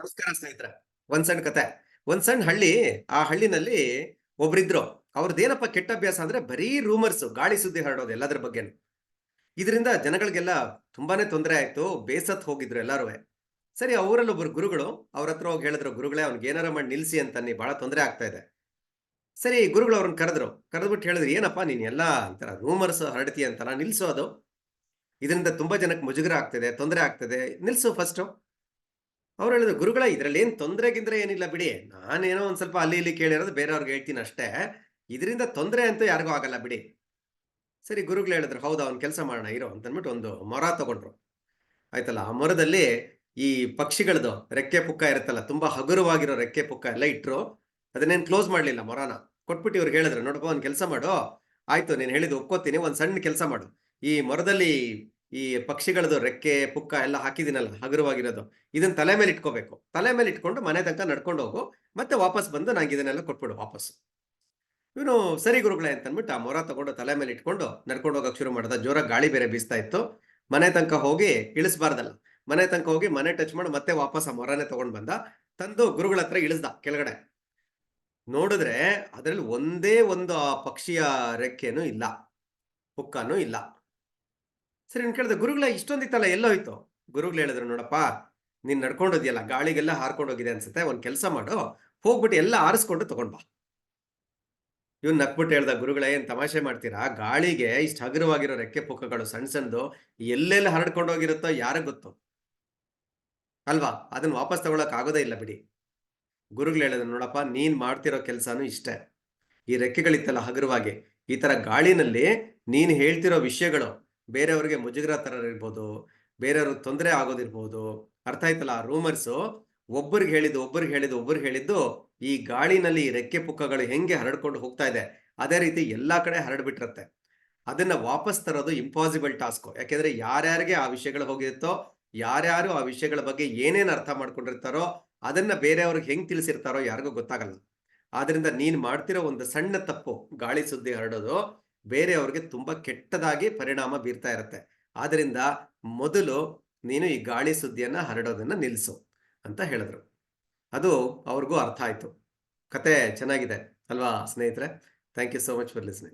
ನಮಸ್ಕಾರ ಸ್ನೇಹಿತರೆ. ಒಂದ್ ಸಣ್ಣ ಕತೆ. ಒಂದ್ ಸಣ್ಣ ಹಳ್ಳಿ, ಆ ಹಳ್ಳಿನಲ್ಲಿ ಒಬ್ರಿದ್ರು. ಅವ್ರದ್ದೇನಪ್ಪ ಕೆಟ್ಟ ಅಭ್ಯಾಸ ಅಂದ್ರೆ ಬರೀ ರೂಮರ್ಸ್ ಗಾಳಿ ಸುದ್ದಿ ಹರಡೋದು ಎಲ್ಲದ್ರ ಬಗ್ಗೆ ಇದರಿಂದ ಜನಗಳಿಗೆಲ್ಲ ತುಂಬಾನೇ ತೊಂದರೆ ಆಯ್ತು, ಬೇಸತ್ ಹೋಗಿದ್ರು ಎಲ್ಲಾರು. ಸರಿ ಅವರಲ್ಲಿ ಒಬ್ರು ಗುರುಗಳು, ಅವ್ರ ಹತ್ರ ಹೋಗಿ ಹೇಳಿದ್ರು, ಗುರುಗಳೇ, ಅವ್ನಿಗೆ ಏನಾರ ಮಾಡಿ ನಿಲ್ಸಿ ಅಂತ ನೀ ಬಹಳ ತೊಂದರೆ ಆಗ್ತಾ ಇದೆ. ಸರಿ ಗುರುಗಳು ಅವ್ರನ್ನ ಕರೆದ್ರು. ಕರೆದ್ಬಿಟ್ಟು ಹೇಳಿದ್ರು, ಏನಪ್ಪ, ನೀನ್ ಎಲ್ಲಾ ಅಂತಾರ ರೂಮರ್ಸ್ ಹರಡ್ತಿ ಅಂತಲ್ಲ, ನಿಲ್ಸು ಅದು. ಇದರಿಂದ ತುಂಬಾ ಜನಕ್ಕೆ ಮುಜುಗರ ಆಗ್ತಿದೆ, ತೊಂದರೆ ಆಗ್ತದೆ. ನಿಲ್ಸು ಫಸ್ಟ್ ಅವ್ರು ಹೇಳಿದ್ರು, ಗುರುಗಳ, ಇದ್ರಲ್ಲಿ ಏನ್ ತೊಂದರೆ ಗಿಂದ್ರೆ ಏನಿಲ್ಲ ಬಿಡಿ. ನಾನೇನೋ ಒಂದ್ ಸ್ವಲ್ಪ ಅಲ್ಲಿ ಇಲ್ಲಿ ಕೇಳಿರೋದು ಬೇರೆಯವ್ರಿಗೆ ಹೇಳ್ತೀನಿ ಅಷ್ಟೇ. ಇದರಿಂದ ತೊಂದರೆ ಅಂತೂ ಯಾರಿಗೂ ಆಗಲ್ಲ ಬಿಡಿ. ಸರಿ, ಗುರುಗಳು ಹೇಳಿದ್ರು, ಹೌದಾ, ಅವ್ನು ಕೆಲಸ ಮಾಡೋಣ, ಇರೋ ಅಂತ ಅಂದ್ಬಿಟ್ಟು ಒಂದು ಮೊರ ತಗೊಂಡ್ರು. ಆಯ್ತಲ್ಲ, ಆ ಮೊರದಲ್ಲಿ ಈ ಪಕ್ಷಿಗಳದು ರೆಕ್ಕೆ ಪುಕ್ಕ ಇರುತ್ತಲ್ಲ, ತುಂಬಾ ಹಗುರವಾಗಿರೋ ರೆಕ್ಕೆ ಪುಕ್ಕ ಎಲ್ಲ ಇಟ್ರು. ಅದನ್ನೇನು ಕ್ಲೋಸ್ ಮಾಡಲಿಲ್ಲ ಮೊರನ. ಕೊಟ್ಬಿಟ್ಟು ಇವ್ರಿಗೆ ಹೇಳಿದ್ರು ನೋಡಪ್ಪ ಒಂದ್ ಕೆಲಸ ಮಾಡು. ಆಯ್ತು, ನೀನು ಹೇಳಿದ್ ಒಪ್ಕೋತೀನಿ, ಒಂದು ಸಣ್ಣ ಕೆಲಸ ಮಾಡು. ಈ ಮೊರದಲ್ಲಿ ಈ ಪಕ್ಷಿಗಳದು ರೆಕ್ಕೆ, ಪುಕ್ಕ ಎಲ್ಲ ಹಾಕಿದಿನಲ್ಲ ಹಗುರವಾಗಿರೋದು. ಇದನ್ನ ತಲೆ ಮೇಲೆ ಇಟ್ಕೋಬೇಕು. ತಲೆ ಮೇಲೆ ಇಟ್ಕೊಂಡು ಮನೆ ತನಕ ನಡ್ಕೊಂಡು ಹೋಗು, ಮತ್ತೆ ವಾಪಸ್ ಬಂದು ನಂಗೆ ಇದನ್ನೆಲ್ಲ ಕೊಟ್ಬಿಡು ವಾಪಸ್. ಇವನು, ಸರಿ ಗುರುಗಳೇ ಅಂತ ಅಂದ್ಬಿಟ್ಟು ಆ ಮೊರ ತಗೊಂಡು ತಲೆ ಮೇಲೆ ಇಟ್ಕೊಂಡು ನಡ್ಕೊಂಡು ಹೋಗಕ್ ಶುರು ಮಾಡ್ದ. ಜೋರಾಗಿ ಗಾಳಿ ಬೇರೆ ಬೀಸ್ತಾ ಇತ್ತು. ಮನೆ ತನಕ ಹೋಗಿ ಇಳಿಸ್ಬಾರ್ದಲ್ಲ. ಮನೆ ತನಕ ಹೋಗಿ ಮನೆ ಟಚ್ ಮಾಡಿ, ಮತ್ತೆ ವಾಪಸ್ ಆ ಮೊರನೇ ತಗೊಂಡು ಬಂದ. ತಂದು ಗುರುಗಳ ಹತ್ರ ಇಳಿಸ್ದ ಕೆಳಗಡೆ. ನೋಡಿದ್ರೆ ಅದರಲ್ಲಿ ಒಂದೇ ಒಂದು ಪಕ್ಷಿಯ ರೆಕ್ಕೆನೂ ಇಲ್ಲ. ಪುಕ್ಕನೂ ಇಲ್ಲ. ಸರಿ, ನಾನು ಕೇಳಿದೆ, ಗುರುಗಳ, ಇಷ್ಟೊಂದಿತ್ತಲ್ಲ ಎಲ್ಲೋಯ್ತು ಗುರುಗಳು ಹೇಳಿದ್ರು, ನೋಡಪ್ಪ, ನೀನ್ ನಡ್ಕೊಂಡೋದಿಯಲ್ಲ, ಗಾಳಿಗೆಲ್ಲ ಹಾರ್ಕೊಂಡೋಗಿದೆ ಅನ್ಸುತ್ತೆ, ಒಂದ್ ಕೆಲಸ ಮಾಡು, ಹೋಗ್ಬಿಟ್ಟು ಎಲ್ಲ ಆರಿಸ್ಕೊಂಡು ತಗೊಂಡ್ ಬಾ. ಇವ್ನು ನಕ್ಬಿಟ್ಟು ಹೇಳ್ದ, ಗುರುಗಳ, ಏನ್ ತಮಾಷೆ ಮಾಡ್ತೀರಾ? ಗಾಳಿಗೆ ಇಷ್ಟ ಹಗುರವಾಗಿರೋ ರೆಕ್ಕೆ ಪುಕ್ಕಗಳು ಸಣ್ಣ ಸಣ್ಣದು ಎಲ್ಲೆಲ್ಲಿ ಹರಡ್ಕೊಂಡೋಗಿರುತ್ತೋ ಯಾರ ಗೊತ್ತು? ಅಲ್ವಾ? ಅದನ್ನ ವಾಪಸ್ ತಗೊಳಕ್ ಆಗೋದೇ ಇಲ್ಲ, ಬಿಡಿ. ಗುರುಗಳು ಹೇಳಿದ್ರು, ನೋಡಪ್ಪ, ನೀನ್ ಮಾಡ್ತಿರೋ ಕೆಲ್ಸಾನು ಇಷ್ಟೇ. ಈ ರೆಕ್ಕೆಗಳಿತ್ತಲ್ಲ ಹಗುರವಾಗಿ, ಈ ತರ ಗಾಳಿನಲ್ಲಿ ನೀನ್ ಹೇಳ್ತಿರೋ ವಿಷಯಗಳು ಬೇರೆಯವ್ರಿಗೆ ಮುಜುಗರ ತರ ಇರ್ಬೋದು ಬೇರೆಯವ್ರಿಗೆ ತೊಂದರೆ ಆಗೋದಿರ್ಬೋದು, ಅರ್ಥ ಆಯ್ತಲ್ಲ ರೂಮರ್ಸು ಒಬ್ಬರಿಗೆ ಹೇಳಿದ್ದು ಒಬ್ಬರಿಗೆ ಹೇಳಿದ್ದು ಒಬ್ಬರಿಗೆ ಹೇಳಿದ್ದು ಈ ಗಾಳಿನಲ್ಲಿ ರೆಕ್ಕೆ ಪುಕ್ಕಗಳು ಹೆಂಗೆ ಹರಡ್ಕೊಂಡು ಹೋಗ್ತಾ ಇದೆ, ಅದೇ ರೀತಿ ಎಲ್ಲಾ ಕಡೆ ಹರಡ್ಬಿಟ್ಟಿರತ್ತೆ ಅದನ್ನ ವಾಪಸ್ ತರೋದು ಇಂಪಾಸಿಬಲ್ ಟಾಸ್ಕ್ ಯಾಕೆಂದ್ರೆ ಯಾರ್ಯಾರಿಗೆ ಆ ವಿಷಯಗಳು ಹೋಗಿರುತ್ತೋ, ಯಾರ್ಯಾರು ಆ ವಿಷಯಗಳ ಬಗ್ಗೆ ಏನೇನು ಅರ್ಥ ಮಾಡ್ಕೊಂಡಿರ್ತಾರೋ, ಅದನ್ನ ಬೇರೆಯವ್ರಿಗೆ ಹೆಂಗ್ ತಿಳಿಸಿರ್ತಾರೋ ಯಾರಿಗೂ ಗೊತ್ತಾಗಲ್ಲ. ಆದ್ರಿಂದ ನೀನ್ ಮಾಡ್ತಿರೋ ಒಂದು ಸಣ್ಣ ತಪ್ಪು, ಗಾಳಿ ಸುದ್ದಿ ಹರಡೋದು ಬೇರೆಯವ್ರಿಗೆ ತುಂಬ ಕೆಟ್ಟದಾಗಿ ಪರಿಣಾಮ ಬೀರ್ತಾ ಇರುತ್ತೆ. ಆದ್ದರಿಂದ ಮೊದಲು ನೀನು ಈ ಗಾಳಿ ಸುದ್ದಿಯನ್ನು ಹರಡೋದನ್ನ ನಿಲ್ಲಿಸು ಅಂತ ಹೇಳಿದ್ರು. ಅದು ಅವ್ರಿಗೂ ಅರ್ಥ ಆಯ್ತು. ಕತೆ ಚೆನ್ನಾಗಿದೆ ಅಲ್ವಾ ಸ್ನೇಹಿತರೆ? Thank you so much for listening